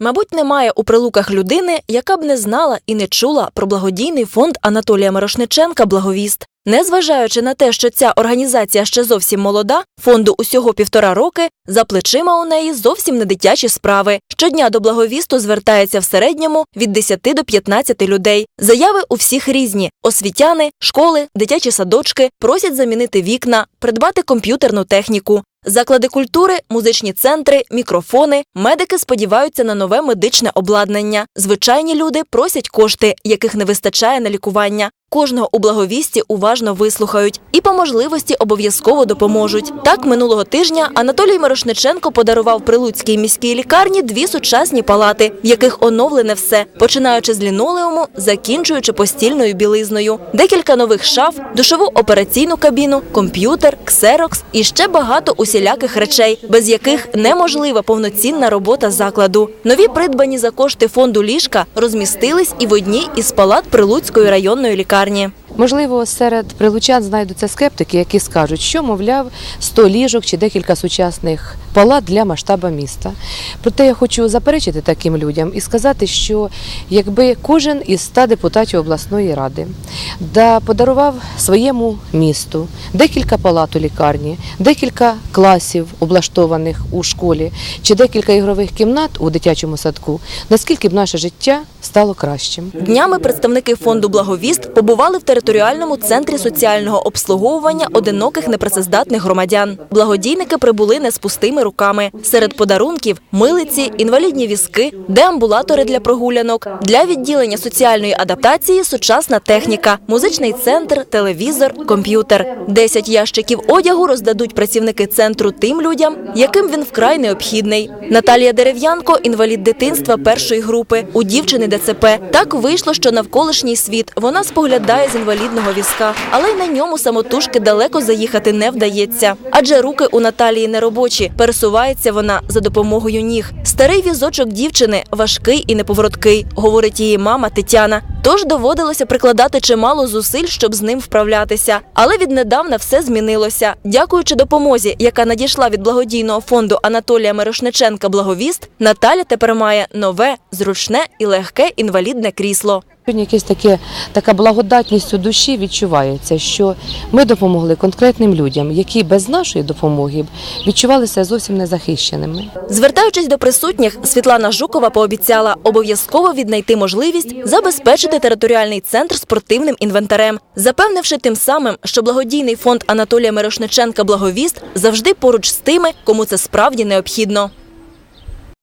Мабуть, немає у прилуках людини, яка б не знала і не чула про благодійний фонд Анатолія Мирошниченка Благовіст. Незважаючи на те, що ця організація ще зовсім молода, фонду усього півтора роки, за плечима у неї зовсім не дитячі справи. Щодня до благовісту звертається в середньому від 10 до 15 людей. Заяви у всіх різні: освітяни, школи, дитячі садочки просять замінити вікна, придбати комп'ютерну техніку. Заклади культури, музичні центри, мікрофони. Медики сподіваються на нове медичне обладнання. Звичайні люди просять кошти, яких не вистачає на лікування. Кожного у благовісті уважно вислухають і по можливості обов'язково допоможуть. Так минулого тижня Анатолій Мирошниченко подарував Прилуцькій міській лікарні дві сучасні палати, в яких оновлене все, починаючи з лінолеуму, закінчуючи постільною білизною, декілька нових шаф, душову операційну кабіну, комп'ютер, ксерокс і ще багато усіляких речей, без яких неможлива повноцінна робота закладу. Нові придбані за кошти фонду ліжка розмістились і в одній із палат Прилуцької районної лікарні. Можливо, серед прилучан знайдуться скептики, які скажуть, що, мовляв, 100 ліжок чи декілька сучасних палат для масштаба міста. Проте я хочу заперечити таким людям і сказати, що якби кожен із 100 депутатів обласної ради да подарував своєму місту декілька палат у лікарні, декілька класів, облаштованих у школі, чи декілька ігрових кімнат у дитячому садку, наскільки б наше життя стало кращим. Днями представники фонду Благовіст побували в територіальному центрі соціального обслуговування одиноких непрацездатних громадян. Благодійники прибули не з пустими руками. Серед подарунків милиці, інвалідні візки, деамбулатори для прогулянок, для відділення соціальної адаптації сучасна техніка, музичний центр, телевізор, комп'ютер. Десять ящиків одягу роздадуть працівники центру тим людям, яким він вкрай необхідний. Наталія Дерев'янко, інвалід дитинства першої групи, у дівчини ДЦП. Так вийшло, що навколишній світ вона споглядає з інвалідного візка, але й на ньому самотужки далеко заїхати не вдається. Адже руки у Наталії неробочі. Пересувається вона за допомогою ніг. Старий візочок дівчини важкий і неповороткий, говорить її мама Тетяна. Тож доводилося прикладати чимало зусиль, щоб з ним вправлятися. Але віднедавна все змінилося. Дякуючи допомозі, яка надійшла від благодійного фонду Анатолія Мирошниченка Благовіст, Наталя тепер має нове, зручне і легке інвалідне крісло. Сьогодні якесь таке така благодатність у душі відчувається, що ми допомогли конкретним людям, які без нашої допомоги відчувалися зовсім незахищеними. Звертаючись до присутніх, Світлана Жукова пообіцяла обов'язково віднайти можливість забезпечити територіальний центр спортивним інвентарем, запевнивши тим самим, що благодійний фонд Анатолія Мирошниченка Благовіст завжди поруч з тими, кому це справді необхідно.